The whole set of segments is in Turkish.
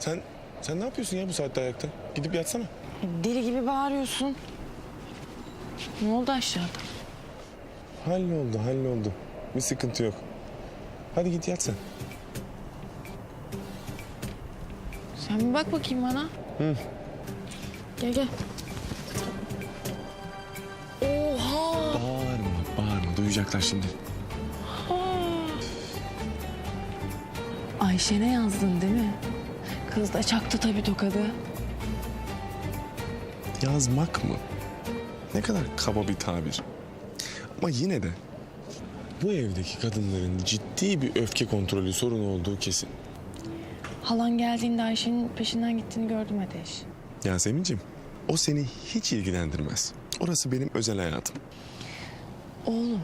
Sen sen ne yapıyorsun ya bu saatte ayakta? Gidip yatsana. Deli gibi bağırıyorsun. Ne oldu aşağıda? Halloldu, halloldu. Bir sıkıntı yok. Hadi git yat sen. Sen bir bak bakayım bana. Hı. Gel gel. Oha! Bağırma, bağırma. Duyacaklar şimdi. Ayşe'ne yazdın değil mi? Kız da çaktı tabii tokadı. Yazmak mı? Ne kadar kaba bir tabir. Ama yine de bu evdeki kadınların ciddi bir öfke kontrolü sorunu olduğu kesin. Halan geldiğinde Ayşe'nin peşinden gittiğini gördüm Ateş. Yasemin'ciğim o seni hiç ilgilendirmez. Orası benim özel hayatım. Oğlum,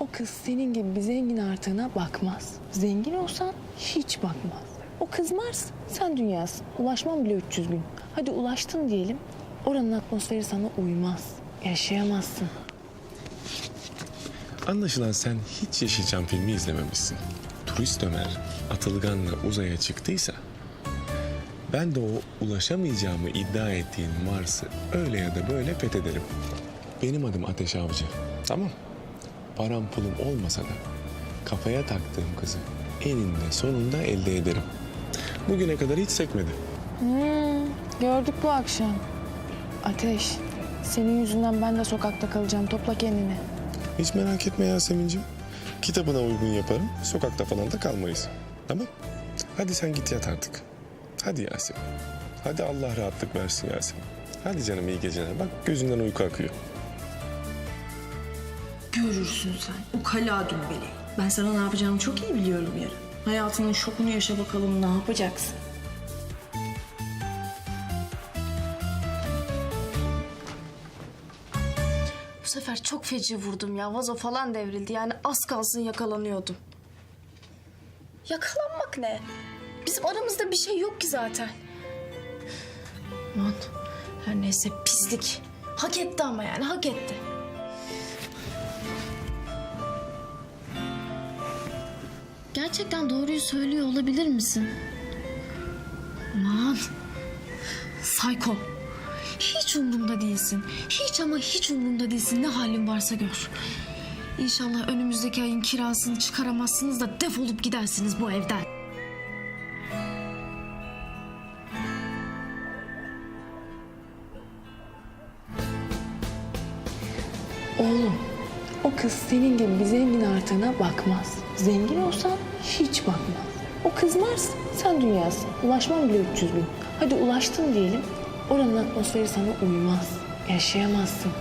o kız senin gibi bir zengin artığına bakmaz. Zengin olsan hiç bakmaz. O kız Mars, sen dünyasın. Ulaşman bile 300 gün. Hadi ulaştın diyelim. Oranın atmosferi sana uymaz. Yaşayamazsın. Anlaşılan sen hiç Yeşilçam filmi izlememişsin. Turist Ömer Atılgan'la uzaya çıktıysa ben de o ulaşamayacağımı iddia ettiğin Mars'ı öyle ya da böyle fethederim. Benim adım Ateş Avcı. Tamam. Param pulum olmasa da kafaya taktığım kızı eninde sonunda elde ederim. Bugüne kadar hiç sekmedi. Hmm, gördük bu akşam. Ateş, senin yüzünden ben de sokakta kalacağım. Topla kendini. Hiç merak etme Yasemin'cim. Kitabına uygun yaparım. Sokakta falan da kalmayız. Tamam? Hadi sen git yat artık. Hadi Yasemin. Hadi Allah rahatlık versin Yasemin. Hadi canım iyi geceler. Bak gözünden uyku akıyor. Görürsün sen. Ukala dümbeli. Ben sana ne yapacağımı çok iyi biliyorum yarın. Hayatının şokunu yaşa bakalım ne yapacaksın? Bu sefer çok feci vurdum ya. Vazo falan devrildi. Yani az kalsın yakalanıyordum. Yakalanmak ne? Bizim aramızda bir şey yok ki zaten. Aman her neyse pislik. Hak etti ama yani hak etti. Gerçekten doğruyu söylüyor olabilir misin? Aman. Sayko. Hiç umurumda değilsin. Hiç ama hiç umurumda değilsin. Ne halin varsa gör. İnşallah önümüzdeki ayın kirasını çıkaramazsınız da defolup gidersiniz bu evden. Oğlum, o kız senin gibi bir zengin artığına bakmaz. Zengin olsan hiç bakmaz. O kız Mars, sen dünyasın. Ulaşman bile 300 gün. Hadi ulaştın diyelim. Oranın atmosferi sana uymaz. Yaşayamazsın.